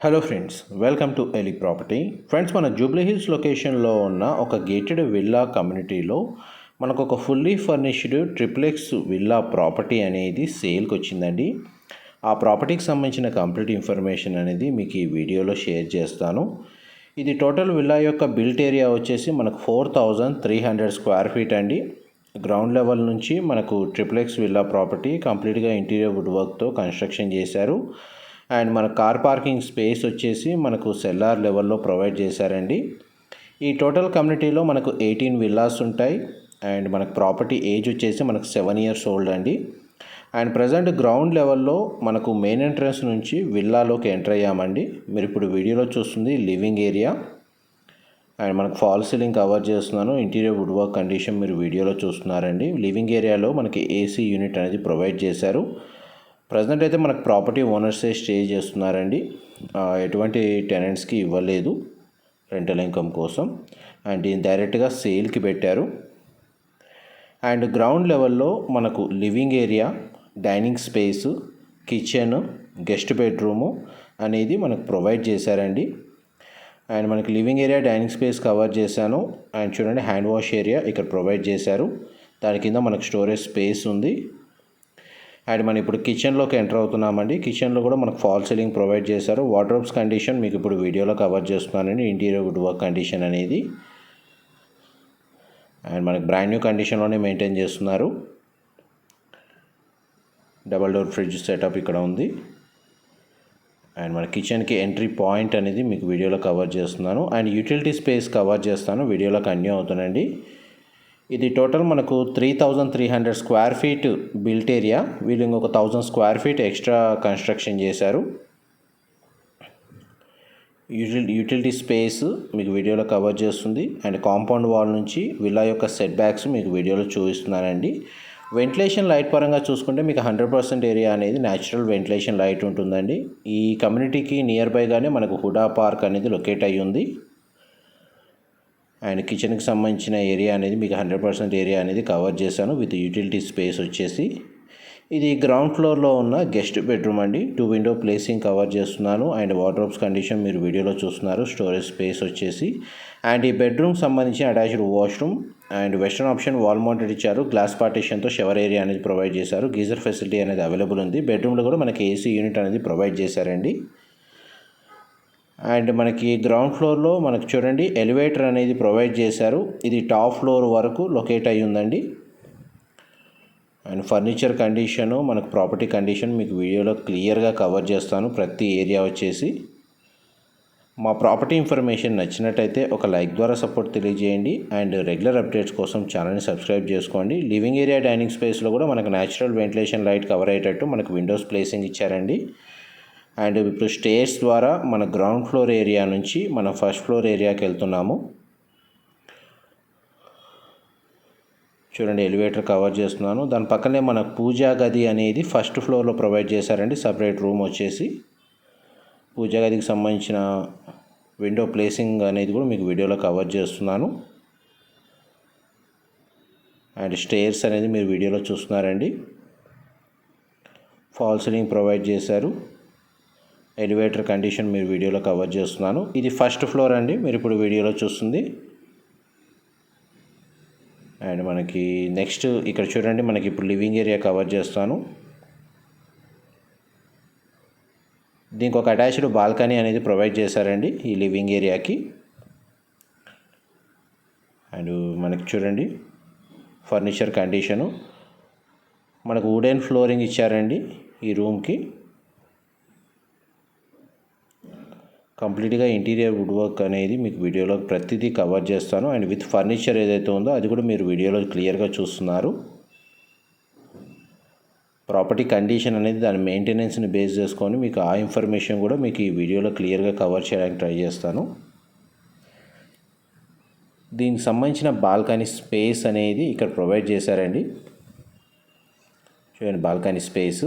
Hello friends welcome to Eli property friends మన Jubilee hills లొకేషన్లో ఉన్న ఒక గేటెడ్ విల్లా కమ్యూనిటీలో మనకు ఒక fully furnished triplex villa property అనేది సేల్కి వచ్చిందండి. ఆ ప్రాపర్టీకి సంబంధించిన కంప్లీట్ ఇన్ఫర్మేషన్ అనేది మీకు ఈ వీడియోలో షేర్ చేస్తాను. ఇది టోటల్ విల్లా యొక్క బిల్ట్ ఏరియా వచ్చేసి మనకు four thousand three hundred square feet అండి. గ్రౌండ్ లెవెల్ నుంచి మనకు ట్రిప్లెక్స్ విల్లా ప్రాపర్టీ కంప్లీట్గా ఇంటీరియర్ వుడ్ వర్క్తో కన్స్ట్రక్షన్ చేశారు. అండ్ మన కార్ పార్కింగ్ స్పేస్ వచ్చేసి మనకు సెల్లార్ లెవెల్లో ప్రొవైడ్ చేశారండి. ఈ టోటల్ కమ్యూనిటీలో మనకు ఎయిటీన్ విల్లాస్ ఉంటాయి. అండ్ మనకు ప్రాపర్టీ ఏజ్ వచ్చేసి మనకు సెవెన్ ఇయర్స్ ఓల్డ్ అండి. అండ్ ప్రజెంట్ గ్రౌండ్ లెవెల్లో మనకు మెయిన్ ఎంట్రన్స్ నుంచి విల్లాలోకి ఎంటర్ అయ్యామండి. మీరు ఇప్పుడు వీడియోలో చూస్తుంది లివింగ్ ఏరియా. అండ్ మనకు ఫాల్ సీలింగ్ కవర్ చేస్తున్నాను. ఇంటీరియర్ వుడ్ వర్క్ కండిషన్ మీరు వీడియోలో చూస్తున్నారండి. లివింగ్ ఏరియాలో మనకి ఏసీ యూనిట్ అనేది ప్రొవైడ్ చేశారు. ప్రజెంట్ అయితే మనకు ప్రాపర్టీ ఓనర్సే స్టే చేస్తున్నారండి. ఎటువంటి టెనెంట్స్కి ఇవ్వలేదు రెంటల్ ఇన్కమ్ కోసం. అండ్ దీన్ని డైరెక్ట్గా సేల్కి పెట్టారు. అండ్ గ్రౌండ్ లెవెల్లో మనకు living area dining space kitchen guest bedroom అనేది మనకు ప్రొవైడ్ చేశారండి. అండ్ మనకి living area dining space cover చేశాను. అండ్ చూడండి హ్యాండ్ వాష్ ఏరియా ఇక్కడ ప్రొవైడ్ చేశారు. దాని కింద మనకు స్టోరేజ్ స్పేస్ ఉంది. అండ్ మనం ఇప్పుడు కిచెన్లోకి ఎంటర్ అవుతున్నామండి. కిచెన్లో కూడా మనకు ఫాల్ సీలింగ్ ప్రొవైడ్ చేశారు. వార్డ్రోబ్స్ కండిషన్ మీకు ఇప్పుడు వీడియోలో కవర్ చేస్తున్నానండి. ఇంటీరియర్ వుడ్ వర్క్ కండిషన్ అనేది. అండ్ మనకి బ్రాండ్ న్యూ కండిషన్లోనే మెయింటైన్ చేస్తున్నారు. డబల్ డోర్ ఫ్రిడ్జ్ సెటప్ ఇక్కడ ఉంది. అండ్ మన కిచెన్కి ఎంట్రీ పాయింట్ అనేది మీకు వీడియోలో కవర్ చేస్తున్నాను. అండ్ యూటిలిటీ స్పేస్ కవర్ చేస్తాను. వీడియోలో కంటిన్యూ అవుతానండి ఇది టోటల్ మనకు three thousand three hundred square feet built area. వీళ్ళు ఇంకొక thousand square feet extra construction చేశారు. యూటిల్ యూటిలిటీ స్పేస్ మీకు వీడియోలో కవర్ చేస్తుంది. అండ్ కాంపౌండ్ వాల్ నుంచి విల్లా యొక్క సెట్ బ్యాక్స్ మీకు వీడియోలో చూపిస్తున్నానండి. వెంటిలేషన్ లైట్ పరంగా చూసుకుంటే మీకు హండ్రెడ్ పర్సెంట్ ఏరియా అనేది న్యాచురల్ వెంటిలేషన్ లైట్ ఉంటుందండి. ఈ కమ్యూనిటీకి నియర్ బైగానే మనకు హుడా పార్క్ అనేది లొకేట్ అయ్యి ఉంది అండ్ కిచెన్కి సంబంధించిన ఏరియా అనేది మీకు హండ్రెడ్ పర్సెంట్ ఏరియా అనేది కవర్ చేశాను విత్ యూటిలిటీ స్పేస్ వచ్చేసి. ఇది గ్రౌండ్ ఫ్లోర్లో ఉన్న గెస్ట్ బెడ్రూమ్ అండి. టూ విండో ప్లేసింగ్ కవర్ చేస్తున్నాను అండ్ వార్డ్రోబ్స్ కండిషన్ మీరు వీడియోలో చూస్తున్నారు. స్టోరేజ్ స్పేస్ వచ్చేసి. అండ్ ఈ బెడ్రూమ్ సంబంధించి attached washroom and western option wall mounted ఇచ్చారు. గ్లాస్ పార్టీషన్తో షవర్ ఏరియా అనేది ప్రొవైడ్ చేశారు. గీజర్ ఫెసిలిటీ అనేది అవైలబుల్ ఉంది. బెడ్రూమ్లో కూడా మనకి ఏసీ యూనిట్ అనేది ప్రొవైడ్ చేశారండి. అండ్ మనకి గ్రౌండ్ ఫ్లోర్లో మనకు చూడండి ఎలివేటర్ అనేది ప్రొవైడ్ చేశారు. ఇది టాప్ ఫ్లోర్ వరకు లొకేట్ అయి ఉందండి. అండ్ ఫర్నిచర్ కండిషను మనకు ప్రాపర్టీ కండిషన్ మీకు వీడియోలో క్లియర్గా కవర్ చేస్తాను. ప్రతి ఏరియా వచ్చేసి మా ప్రాపర్టీ ఇన్ఫర్మేషన్ నచ్చినట్టయితే ఒక లైక్ ద్వారా సపోర్ట్ తెలియజేయండి. అండ్ రెగ్యులర్ అప్డేట్స్ కోసం ఛానల్ని సబ్స్క్రైబ్ చేసుకోండి. లివింగ్ ఏరియా డైనింగ్ స్పేస్లో కూడా మనకు న్యాచురల్ వెంటిలేషన్ లైట్ కవర్ అయ్యేటట్టు మనకు విండోస్ ప్లేసింగ్ ఇచ్చారండి. అండ్ ఇప్పుడు స్టేర్స్ ద్వారా మన గ్రౌండ్ ఫ్లోర్ ఏరియా నుంచి మన ఫస్ట్ ఫ్లోర్ ఏరియాకి వెళ్తున్నాము. చూడండి ఎలివేటర్ కవర్ చేస్తున్నాను. దాని పక్కనే మన పూజా గది అనేది ఫస్ట్ ఫ్లోర్లో ప్రొవైడ్ చేశారండి. సపరేట్ రూమ్ వచ్చేసి. పూజా గదికి సంబంధించిన విండో ప్లేసింగ్ అనేది కూడా మీకు వీడియోలో కవర్ చేస్తున్నాను. అండ్ స్టేర్స్ అనేది మీరు వీడియోలో చూస్తున్నారండి. ఫాల్ సీలింగ్ ప్రొవైడ్ చేశారు. ఎలివేటర్ కండిషన్ మీరు వీడియోలో కవర్ చేస్తున్నాను. ఇది ఫస్ట్ ఫ్లోర్ అండి. మీరు ఇప్పుడు వీడియోలో చూస్తుంది. అండ్ మనకి నెక్స్ట్ ఇక్కడ చూడండి మనకి ఇప్పుడు లివింగ్ ఏరియా కవర్ చేస్తాను. దీనికి ఒక అటాచ్డ్ బాల్కనీ అనేది ప్రొవైడ్ చేశారండి ఈ లివింగ్ ఏరియాకి. అండ్ మనకి చూడండి ఫర్నిచర్ కండిషను. మనకు వుడెన్ ఫ్లోరింగ్ ఇచ్చారండి ఈ రూమ్కి. కంప్లీట్గా ఇంటీరియర్ వుడ్ వర్క్ అనేది మీకు వీడియోలో ప్రతిదీ కవర్ చేస్తాను. అండ్ విత్ ఫర్నిచర్ ఏదైతే ఉందో అది కూడా మీరు వీడియోలో క్లియర్గా చూస్తున్నారు. ప్రాపర్టీ కండిషన్ అనేది దాని మెయింటెనెన్స్ని బేస్ చేసుకొని మీకు ఆ ఇన్ఫర్మేషన్ కూడా మీకు ఈ వీడియోలో క్లియర్గా కవర్ చేయడానికి ట్రై చేస్తాను. దీనికి సంబంధించిన బాల్కనీ స్పేస్ అనేది ఇక్కడ ప్రొవైడ్ చేశారండి. చూడండి బాల్కనీ స్పేస్.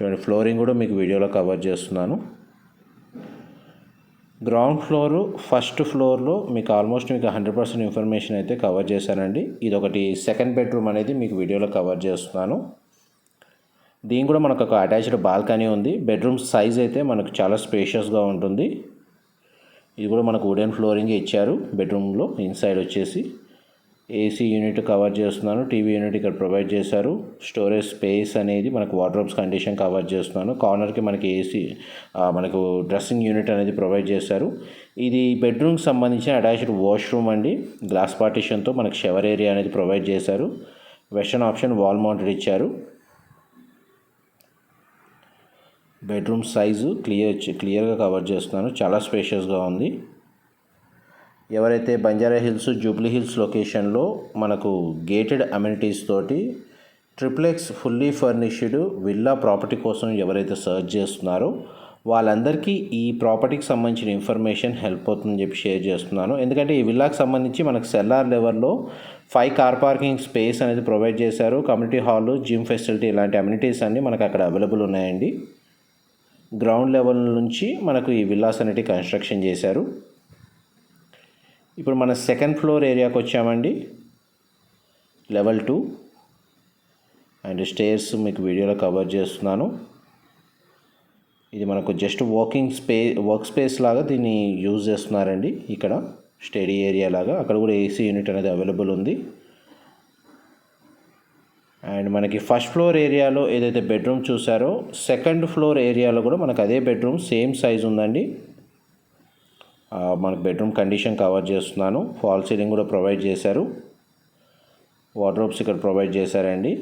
చూడండి ఫ్లోరింగ్ కూడా మీకు వీడియోలో కవర్ చేస్తున్నాను. గ్రౌండ్ ఫ్లోర్ ఫస్ట్ ఫ్లోర్లో మీకు ఆల్మోస్ట్ మీకు హండ్రెడ్ పర్సెంట్ ఇన్ఫర్మేషన్ అయితే కవర్ చేశానండి. ఇది ఒకటి సెకండ్ బెడ్రూమ్ అనేది మీకు వీడియోలో కవర్ చేస్తున్నాను. దీని కూడా మనకు ఒక అటాచ్డ్ బాల్కనీ ఉంది. బెడ్రూమ్ సైజ్ అయితే మనకు చాలా స్పేషియస్గా ఉంటుంది. ఇది కూడా మనకు వుడెన్ ఫ్లోరింగ్ ఇచ్చారు. బెడ్రూమ్లో ఇన్సైడ్ వచ్చేసి. ఏసీ యూనిట్ కవర్ చేస్తున్నాను టీవీ యూనిట్ ఇక్కడ ప్రొవైడ్ చేశారు. స్టోరేజ్ స్పేస్ అనేది మనకు వార్డ్రోబ్స్ కండిషన్ కవర్ చేస్తున్నాను. కార్నర్కి మనకి ఏసీ మనకు డ్రెస్సింగ్ యూనిట్ అనేది ప్రొవైడ్ చేశారు. ఇది బెడ్రూమ్కి సంబంధించిన అటాచ్డ్ వాష్రూమ్ అండి. గ్లాస్ పార్టిషన్తో మనకు షవర్ ఏరియా అనేది ప్రొవైడ్ చేశారు. వెస్టర్న్ ఆప్షన్ వాల్ మౌంటెడ్ ఇచ్చారు. బెడ్రూమ్ సైజు క్లియర్ క్లియర్గా కవర్ చేస్తున్నాను. చాలా స్పేషియస్గా ఉంది. ఎవరైతే బంజారా హిల్స్ జూబ్లీ హిల్స్ లొకేషన్లో మనకు గేటెడ్ అమ్యూనిటీస్ తోటి triplex fully furnished villa property కోసం ఎవరైతే సర్చ్ చేస్తున్నారో వాళ్ళందరికీ ఈ ప్రాపర్టీకి సంబంధించిన ఇన్ఫర్మేషన్ హెల్ప్ అవుతుందని చెప్పి షేర్ చేస్తున్నాను. ఎందుకంటే ఈ విల్లాకి సంబంధించి మనకు సెల్లార్ లెవెల్లో ఫైవ్ కార్ పార్కింగ్ స్పేస్ అనేది ప్రొవైడ్ చేశారు. కమ్యూనిటీ హాల్ జిమ్ ఫెసిలిటీ ఇలాంటి అమ్యూనిటీస్ అన్నీ మనకు అక్కడ అవైలబుల్ ఉన్నాయండి. గ్రౌండ్ లెవెల్ నుంచి మనకు ఈ విల్లాస్ అనేటివి కన్స్ట్రక్షన్ చేశారు. ఇప్పుడు మన సెకండ్ ఫ్లోర్ ఏరియాకి వచ్చామండి. లెవెల్ టూ అండ్ స్టేర్స్ మీకు వీడియోలో కవర్ చేస్తున్నాను. ఇది మనకు just walking spa work space లాగా దీన్ని యూజ్ చేస్తున్నారండి. ఇక్కడ స్టడీ ఏరియా లాగా. అక్కడ కూడా ఏసీ యూనిట్ అనేది అవైలబుల్ ఉంది. అండ్ మనకి ఫస్ట్ ఫ్లోర్ ఏరియాలో ఏదైతే బెడ్రూమ్ చూసారో సెకండ్ ఫ్లోర్ ఏరియాలో కూడా మనకు అదే బెడ్రూమ్ సేమ్ సైజ్ ఉందండి. మనకు బెడ్రూమ్ కండిషన్ కవర్ చేస్తున్నాను. ఫాల్ సీలింగ్ కూడా ప్రొవైడ్ చేశారు. వార్డ్రోబ్స్ ఇక్కడ ప్రొవైడ్ చేశారండి.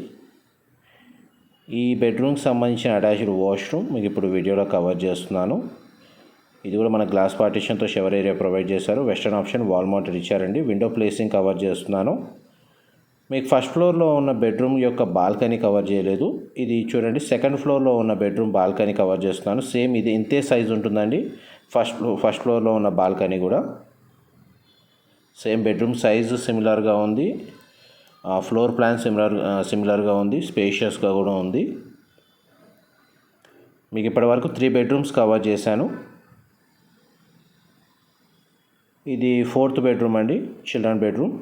ఈ బెడ్రూమ్కి సంబంధించిన అటాచ్డ్ వాష్రూమ్ మీకు ఇప్పుడు వీడియోలో కవర్ చేస్తున్నాను. ఇది కూడా మన గ్లాస్ పార్టిషన్తో షవర్ ఏరియా ప్రొవైడ్ చేశారు. వెస్టర్న్ ఆప్షన్ వాల్ మౌంటెడ్ ఇచ్చారండి. విండో ప్లేసింగ్ కవర్ చేస్తున్నాను. మీకు ఫస్ట్ ఫ్లోర్లో ఉన్న బెడ్రూమ్ యొక్క బాల్కనీ కవర్ చేయలేదు. ఇది చూడండి సెకండ్ ఫ్లోర్లో ఉన్న బెడ్రూమ్ బాల్కనీ కవర్ చేస్తున్నాను. సేమ్ ఇది ఇంతే సైజ్ ఉంటుందండి. ఫస్ట్ ఫస్ట్ ఫ్లోర్లో ఉన్న బాల్కనీ కూడా. సేమ్ బెడ్రూమ్ సైజు సిమిలర్గా ఉంది. ఫ్లోర్ ప్లాన్ సిమిలర్ సిమిలర్గా ఉంది. స్పేషియస్గా కూడా ఉంది. మీకు ఇప్పటివరకు త్రీ బెడ్రూమ్స్ కవర్ చేశాను. ఇది ఫోర్త్ బెడ్రూమ్ అండి children bedroom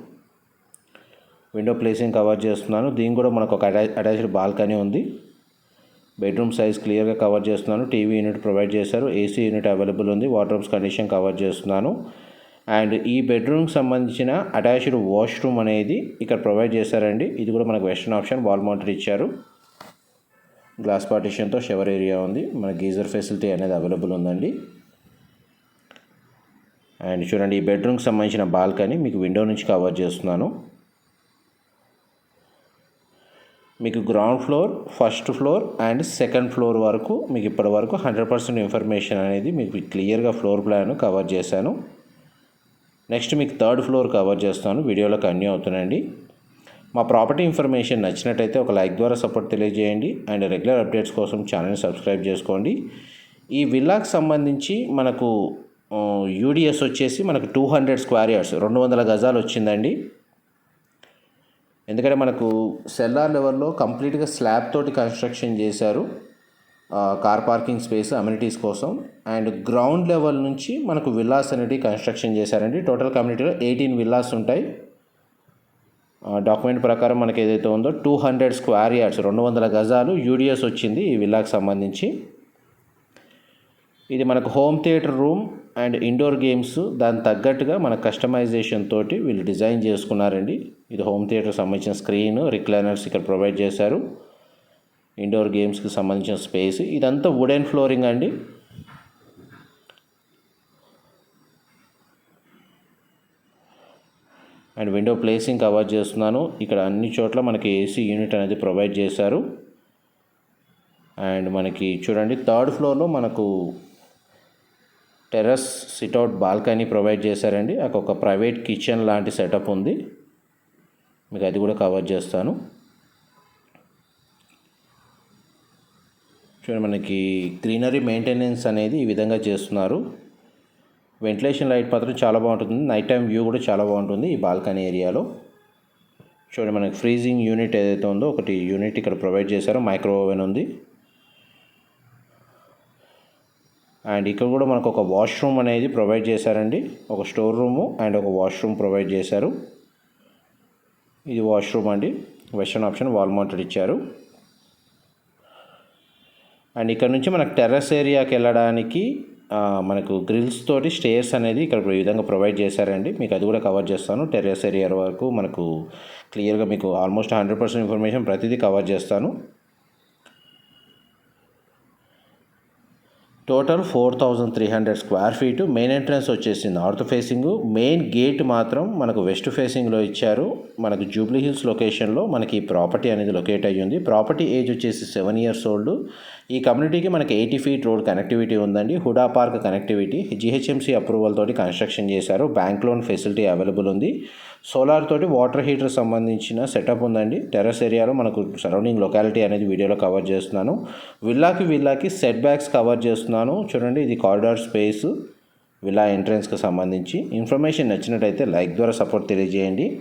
window placing cover చేస్తున్నాను. దీనికి కూడా మనకు ఒక అటాచ్డ్ బాల్కనీ ఉంది. బెడ్రూమ్ సైజ్ క్లియర్గా కవర్ చేస్తున్నాను టీవీ యూనిట్ ప్రొవైడ్ చేశారు ఏసీ యూనిట్ అవైలబుల్ ఉంది వాటర్ కండిషన్ కవర్ చేస్తున్నాను. అండ్ ఈ బెడ్రూమ్కి సంబంధించిన అటాచ్డ్ వాష్రూమ్ అనేది ఇక్కడ ప్రొవైడ్ చేశారండి. ఇది కూడా మనకు వెస్టర్న్ ఆప్షన్ వాల్ మౌంటెడ్ ఇచ్చారు. గ్లాస్ పార్టిషన్తో షవర్ ఏరియా ఉంది మన గీజర్ ఫెసిలిటీ అనేది అవైలబుల్ ఉందండి. అండ్ చూడండి ఈ బెడ్రూమ్కి సంబంధించిన బాల్కనీ మీకు విండో నుంచి కవర్ చేస్తున్నాను. మీకు ground floor first floor and second floor వరకు మీకు ఇప్పటి వరకు హండ్రెడ్ పర్సెంట్ ఇన్ఫర్మేషన్ అనేది మీకు క్లియర్గా ఫ్లోర్ ప్లాన్ కవర్ చేశాను. నెక్స్ట్ మీకు థర్డ్ ఫ్లోర్ కవర్ చేస్తాను. వీడియోలో కన్యూ అవుతున్నాయండి మా ప్రాపర్టీ ఇన్ఫర్మేషన్ నచ్చినట్టయితే ఒక లైక్ ద్వారా సపోర్ట్ తెలియజేయండి. అండ్ రెగ్యులర్ అప్డేట్స్ కోసం ఛానల్ని సబ్స్క్రైబ్ చేసుకోండి. ఈ విల్లాకు సంబంధించి మనకు యూడిఎస్ వచ్చేసి మనకు టూ హండ్రెడ్ స్క్వేర్ యార్డ్స్ రెండు వందల గజాలు వచ్చిందండి. ఎందుకంటే మనకు సెల్లార్ లెవెల్లో కంప్లీట్గా స్లాబ్ తోటి కన్స్ట్రక్షన్ చేశారు కార్ పార్కింగ్ స్పేస్ అమ్యూనిటీస్ కోసం. అండ్ గ్రౌండ్ లెవెల్ నుంచి మనకు విల్లాస్ అనేది కన్స్ట్రక్షన్ చేశారండి. టోటల్ కమ్యూనిటీలో ఎయిటీన్ విల్లాస్ ఉంటాయి. డాక్యుమెంట్ ప్రకారం మనకి ఏదైతే ఉందో టూ హండ్రెడ్ స్క్వేర్ యార్డ్స్ రెండు వందల గజాలు యూడిఎస్ వచ్చింది ఈ విల్లాకి సంబంధించి. ఇది మనకు home theater room and indoor games దాని తగ్గట్టుగా మన కస్టమైజేషన్ తోటి వీళ్ళు డిజైన్ చేసుకున్నారండి. ఇది హోమ్ థియేటర్ సంబంధించిన స్క్రీన్ రిక్లైనర్స్ ఇక్కడ ప్రొవైడ్ చేశారు. ఇండోర్ గేమ్స్కి సంబంధించిన స్పేస్. ఇదంతా వుడెన్ ఫ్లోరింగ్ అండి. అండ్ విండో ప్లేసింగ్ కవర్ చేస్తున్నాను. ఇక్కడ అన్ని చోట్ల మనకి ఏసీ యూనిట్ అనేది ప్రొవైడ్ చేశారు. అండ్ మనకి చూడండి థర్డ్ ఫ్లోర్లో మనకు టెర్రస్ సిట్అవుట్ బాల్కనీ ప్రొవైడ్ చేశారండి. అక్కడ ఒక ప్రైవేట్ కిచెన్ లాంటి సెటప్ ఉంది. మీకు అది కూడా కవర్ చేస్తాను. చూడండి మనకి గ్రీనరీ మెయింటెనెన్స్ అనేది ఈ విధంగా చేస్తున్నారు. వెంటిలేషన్ లైట్ మాత్రం చాలా బాగుంటుంది. నైట్ టైం వ్యూ కూడా చాలా బాగుంటుంది ఈ బాల్కనీ ఏరియాలో. చూడండి మనకి ఫ్రీజింగ్ యూనిట్ ఏదైతే ఉందో ఒకటి యూనిట్ ఇక్కడ ప్రొవైడ్ చేశారో. మైక్రో ఓవెన్ ఉంది. అండ్ ఇక్కడ కూడా మనకు ఒక వాష్రూమ్ అనేది ప్రొవైడ్ చేశారండి. ఒక స్టోర్ రూము అండ్ ఒక వాష్రూమ్ ప్రొవైడ్ చేశారు. ఇది వాష్రూమ్ అండి. వెస్టర్న్ ఆప్షన్ వాల్ మౌంటెడ్ ఇచ్చారు. అండ్ ఇక్కడ నుంచి మనకు టెర్రస్ ఏరియాకి వెళ్ళడానికి మనకు గ్రిల్స్ తోటి స్టేర్స్ అనేది ఇక్కడ ఈ విధంగా ప్రొవైడ్ చేశారండి. మీకు అది కూడా కవర్ చేస్తాను. టెర్రస్ ఏరియా వరకు మనకు క్లియర్గా మీకు ఆల్మోస్ట్ హండ్రెడ్ పర్సెంట్ ఇన్ఫర్మేషన్ ప్రతిదీ కవర్ చేస్తాను. Total four thousand three hundred square feet. Main entrance వచ్చేసి నార్త్ ఫేసింగ్. మెయిన్ గేట్ మాత్రం మనకు వెస్ట్ ఫేసింగ్లో ఇచ్చారు. మనకు జూబ్లీ హిల్స్ లొకేషన్లో మనకి ప్రాపర్టీ అనేది లొకేట్ అయ్యింది. ప్రాపర్టీ ఏజ్ వచ్చేసి సెవెన్ ఇయర్స్ ఓల్డ్. ఈ కమ్యూనిటీకి మనకి ఎయిటీ ఫీట్ రోడ్ కనెక్టివిటీ ఉందండి. HUDA park connectivity. GHMC approval తోటి కన్స్ట్రక్షన్ చేశారు. బ్యాంక్ లోన్ ఫెసిలిటీ అవైలబుల్ ఉంది. సోలార్ తోటి వాటర్ హీటర్ సంబంధించిన సెటప్ ఉందండి. టెర్రస్ ఏరియాలో మనకు సరౌండింగ్ లొకాలిటీ అనేది వీడియోలో కవర్ చేస్తున్నాను. విల్లాకి విల్లాకి సెట్ బ్యాక్స్ కవర్ చేస్తున్నాను. చూడండి ఇది కారిడార్ స్పేస్. విలా ఎంట్రన్స్కి సంబంధించి. ఇన్ఫర్మేషన్ నచ్చినట్టయితే లైక్ ద్వారా సపోర్ట్ తెలియజేయండి.